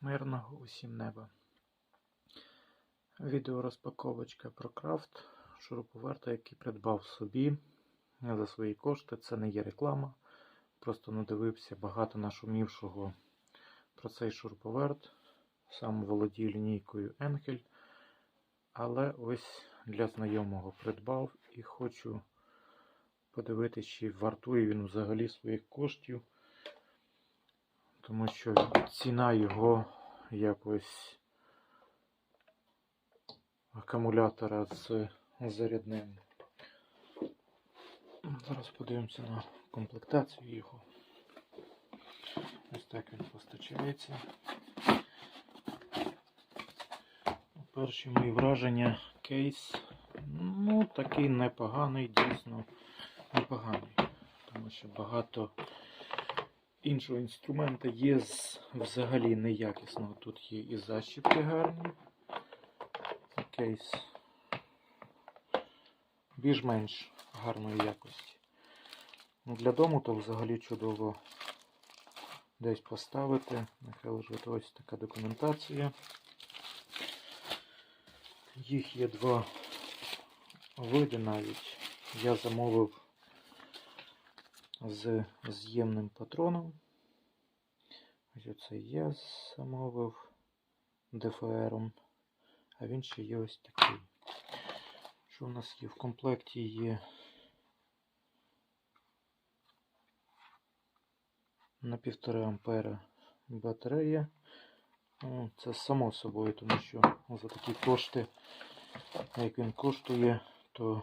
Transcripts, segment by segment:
Мирного усім неба. Відеорозпаковочка про крафт шуруповерта, який придбав собі за свої кошти. Це не є реклама. Просто надивився багато нашумівшого про цей шуруповерт. Сам володію лінійкою Енхель. Але ось для знайомого придбав і хочу подивитися, чи вартує він взагалі своїх коштів. Тому що ціна його якось акумулятора з зарядним. Зараз подивимося на комплектацію його. Ось так він постачається. Перші мої враження кейс. Ну, такий непоганий, дійсно непоганий. Тому що багато іншого інструмента є з взагалі неякісного. Тут є і защіпки гарні. Кейс більш-менш гарної якості. Ну, Для дому то взагалі чудово десь поставити. Нехай лежить ось така документація. Їх є два види навіть. Я замовив з з'ємним патроном. Ось оце я замовив ДФРом, а він ще є ось такий. Що у нас є? В комплекті є на 1,5 ампера батарея. Ну, Це само собою, тому що за такі кошти, як він коштує, то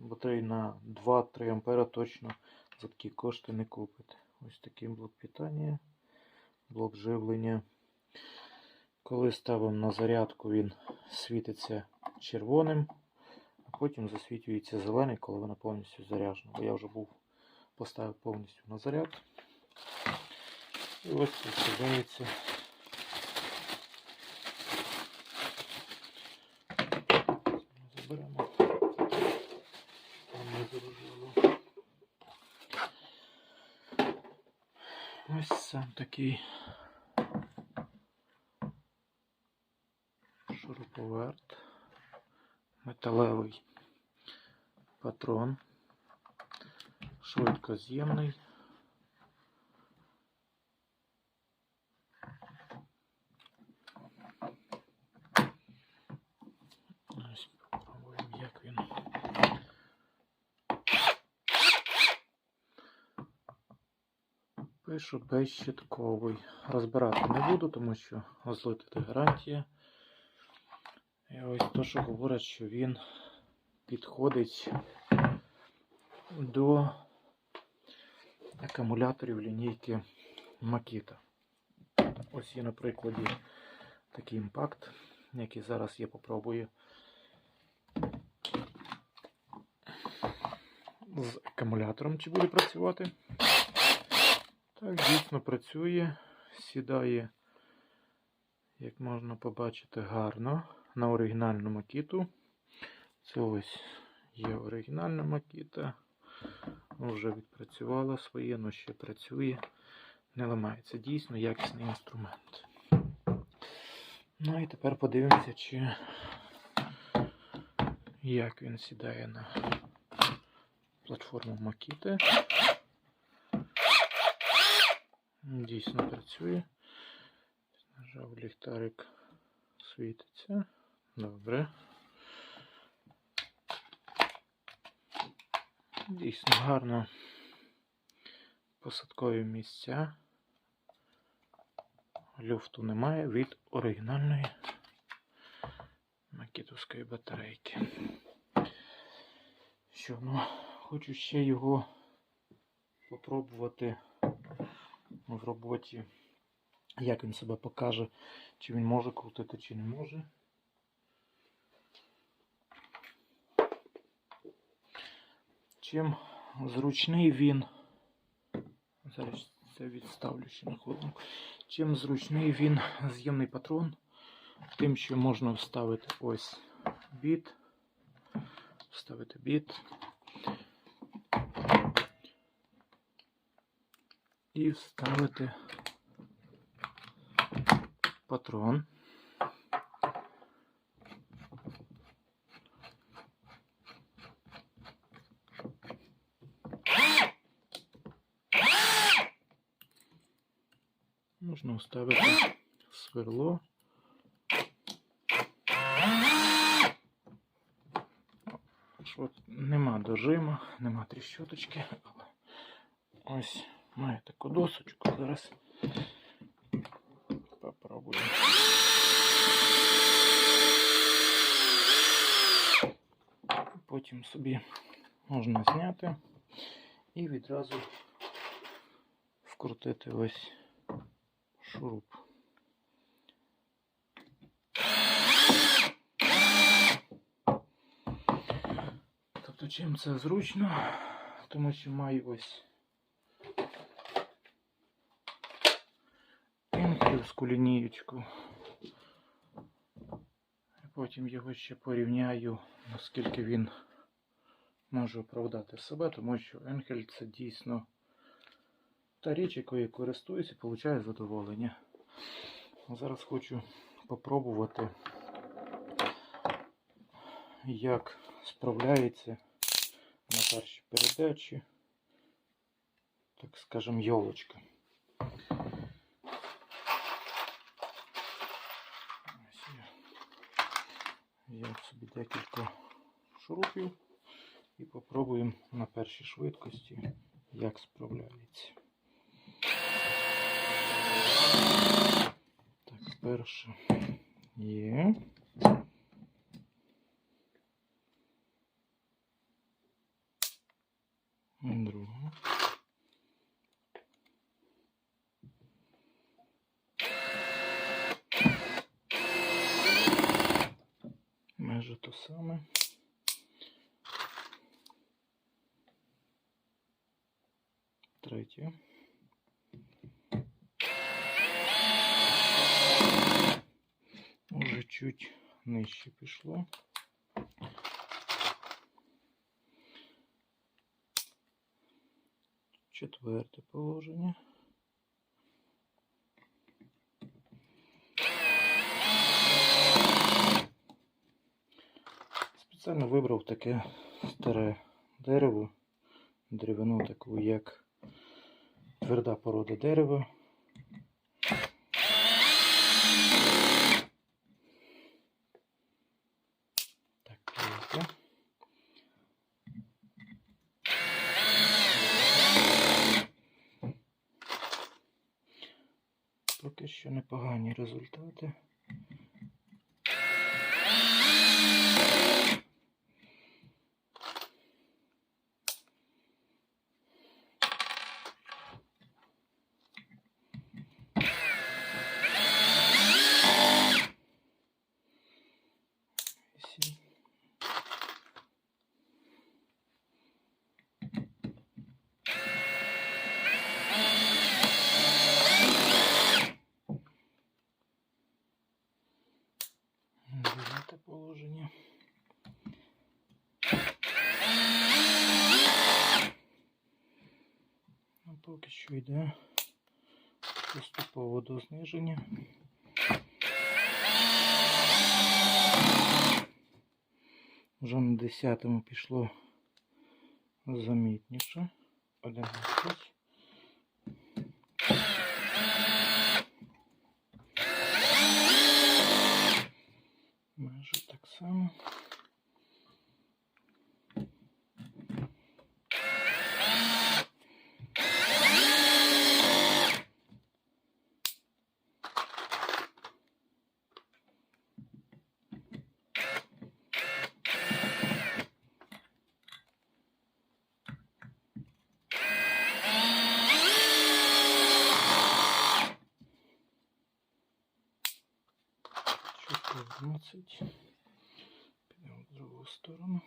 батареї на 2-3 ампера точно за такі кошти не купите. Ось такий блок питання, блок живлення. Коли ставимо на зарядку, він світиться червоним, а потім засвітлюється зелений, коли вона повністю заряджена. Бо я вже був поставив повністю на заряд. І ось представляється заберемо. Не. Ось сам такий шуруповерт, металевий патрон, швидкоз'ємний. Ось попробуємо, як він. Пишу безщитковий. Розбирати не буду, тому що злити гарантія. І ось то, що говорять, що він підходить до акумуляторів лінійки Makita. Ось є на прикладі такий імпакт, який зараз я попробую з акумулятором, чи буде працювати. Так, дійсно працює, сідає, як можна побачити, гарно на оригінальну макіту. Це ось є оригінальна макіта. Вже відпрацювала своє, але ще працює, не ламається. Дійсно якісний інструмент. Ну і тепер подивимося, чи як він сідає на платформу Makita. Дійсно працює. Нажав ліхтарик світиться. Добре. Дійсно гарно посадкові місця. Люфту немає від оригінальної макітовської батарейки. Що, ну, хочу ще його попробувати в роботі, як він себе покаже, чи він може крутити, чи не може. Чим зручний він, зараз це відставлю ще на хвилинку. Чим зручний він з'ємний патрон, тим, що можна вставити ось біт, вставити біт. І вставити патрон. Можна вставити сверло. От нема дожима, нема тріщоточки, але ось маю таку досочку. Зараз попробуємо. Потім собі можна зняти і відразу вкрутити ось шуруп. Тобто чим це зручно, тому що маю ось інківську лінієчку. Потім його ще порівняю, наскільки він може оправдати себе, тому що Енхель це дійсно та річ, якою користуюся, і получаю задоволення. Зараз хочу попробувати, як справляється на першій передачі, так скажем, йолочка. Взяв собі декілька шурупів і попробуємо на першій швидкості, як справляється. Так, перше є. Майже то саме. Третє. Уже чуть нижче пішло. Четверте положення. Спеціально вибрав таке старе дерево, деревину таку, як тверда порода дерева. Поки що непогані результати. поки що йде поступово до зниження. Вже на 10-му пішло замітніше. 11. 15. Підемо в другу сторону.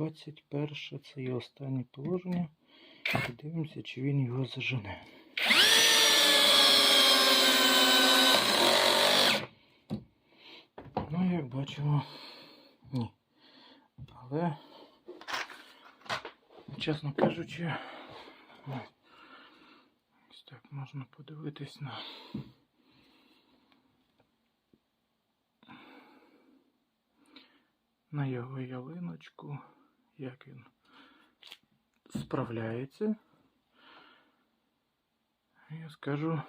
21, це є останнє положення. Подивимося, чи він його зажене. Ну, як бачимо, ні. Але, чесно кажучи, ось так можна подивитись на. на його ялиночку, як він справляється. Я скажу,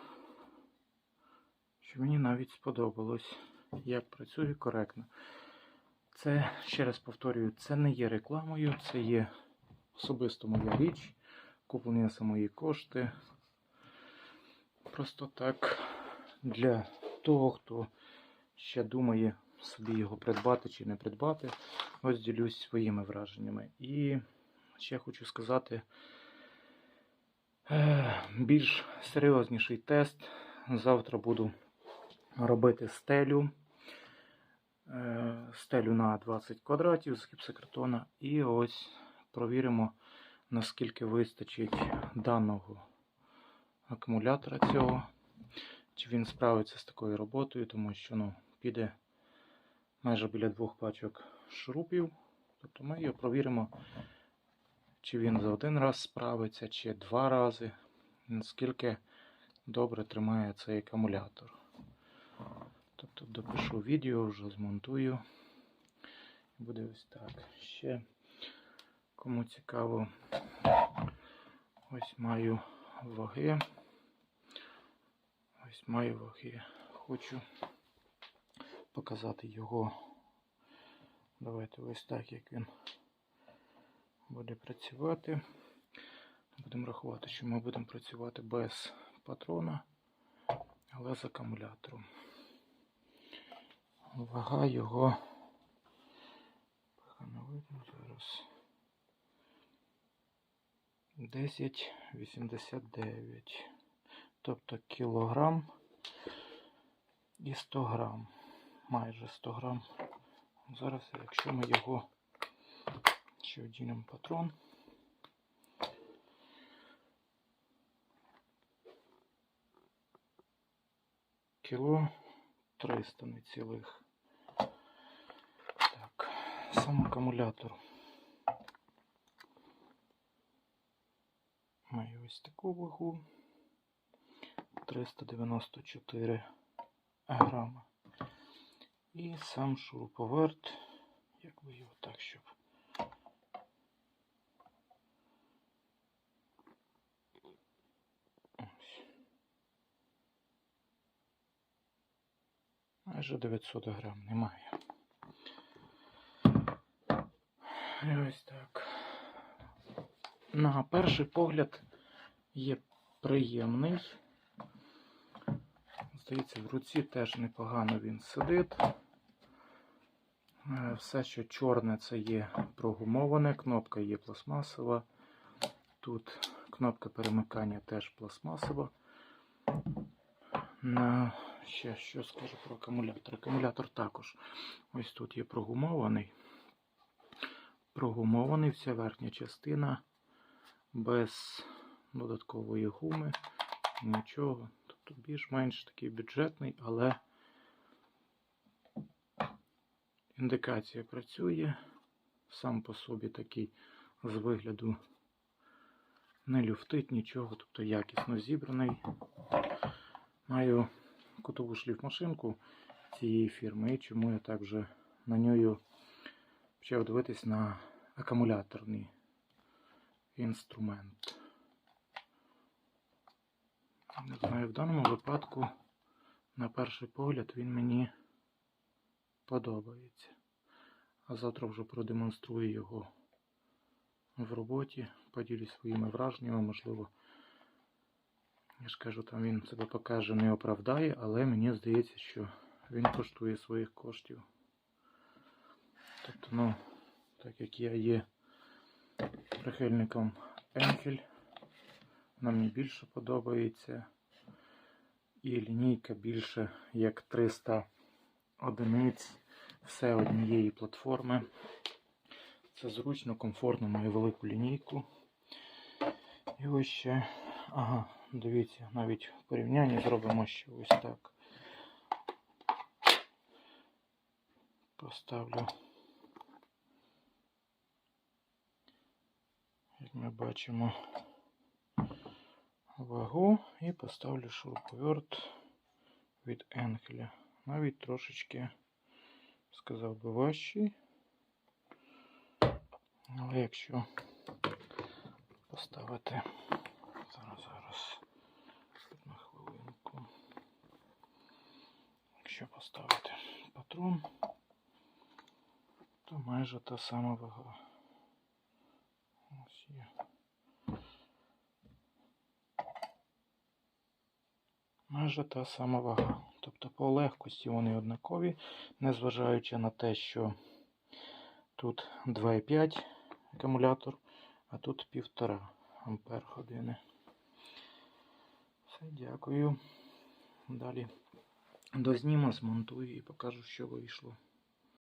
що мені навіть сподобалось, як працює коректно. Це, ще раз повторюю, це не є рекламою, це є особисто моя річ, куплені за мої кошти. Просто так для того, хто ще думає собі його придбати чи не придбати, ось ділюсь своїми враженнями. І ще хочу сказати е, більш серйозніший тест. Завтра буду робити стелю. Е, Стелю на 20 квадратів з гіпсокартона. І ось провіримо, наскільки вистачить даного акумулятора цього. Чи він справиться з такою роботою, тому що ну, піде майже біля двох пачок шурупів. Тобто ми його провіримо, чи він за один раз справиться, чи два рази, наскільки добре тримає цей акумулятор. Тобто допишу відео, вже змонтую. Буде ось так. Ще кому цікаво, ось маю ваги. Ось маю ваги. Хочу показати його. Давайте ось так, як він буде працювати. Будемо рахувати, що ми будемо працювати без патрона, але з акумулятором. Вага його зараз. 10,89. Тобто кілограм і 100 грам. Майже 100 грам. Зараз, якщо ми його ще одінемо патрон. Кіло 300 не цілих. Так, сам акумулятор. Має ось таку вагу. 394 грама. І сам шуруповерт, як би його так, щоб. Майже 900 грам немає. І ось так. На перший погляд є приємний. Здається, в руці теж непогано він сидить. Е, Все, що чорне, це є прогумоване, кнопка є пластмасова. Тут кнопка перемикання теж пластмасова. На... Ще що скажу про акумулятор. Акумулятор також. Ось тут є прогумований. Прогумований вся верхня частина без додаткової гуми, нічого. Тобто більш-менш такий бюджетний, але індикація працює. Сам по собі такий з вигляду не люфтить нічого, тобто якісно зібраний. Маю хотову шліфмашинку цієї фірми і чому я так вже на нею почав дивитись на акумуляторний інструмент. Не знаю, в даному випадку, на перший погляд, він мені подобається. А завтра вже продемонструю його в роботі, поділюсь своїми враженнями, можливо. Я ж кажу, там він себе покаже, не оправдає, але мені здається, що він коштує своїх коштів. Тобто, ну, так як я є прихильником Енкель, вона мені більше подобається. І лінійка більше як 300 одиниць все однієї платформи. Це зручно, комфортно, маю велику лінійку. І ось ще, ага, дивіться, навіть в порівнянні зробимо ще ось так. Поставлю. Як ми бачимо вагу і поставлю шуруповерт від Енхеля. Навіть трошечки, сказав би, важчий. Але якщо поставити зараз, зараз, одну хвилинку. Якщо поставити патрон, то майже та сама вага. Ось є. Майже та сама вага. Тобто по легкості вони однакові, незважаючи на те, що тут 2,5 акумулятор, а тут 1,5 ампер години. Все, дякую. Далі дозніму, змонтую і покажу, що вийшло.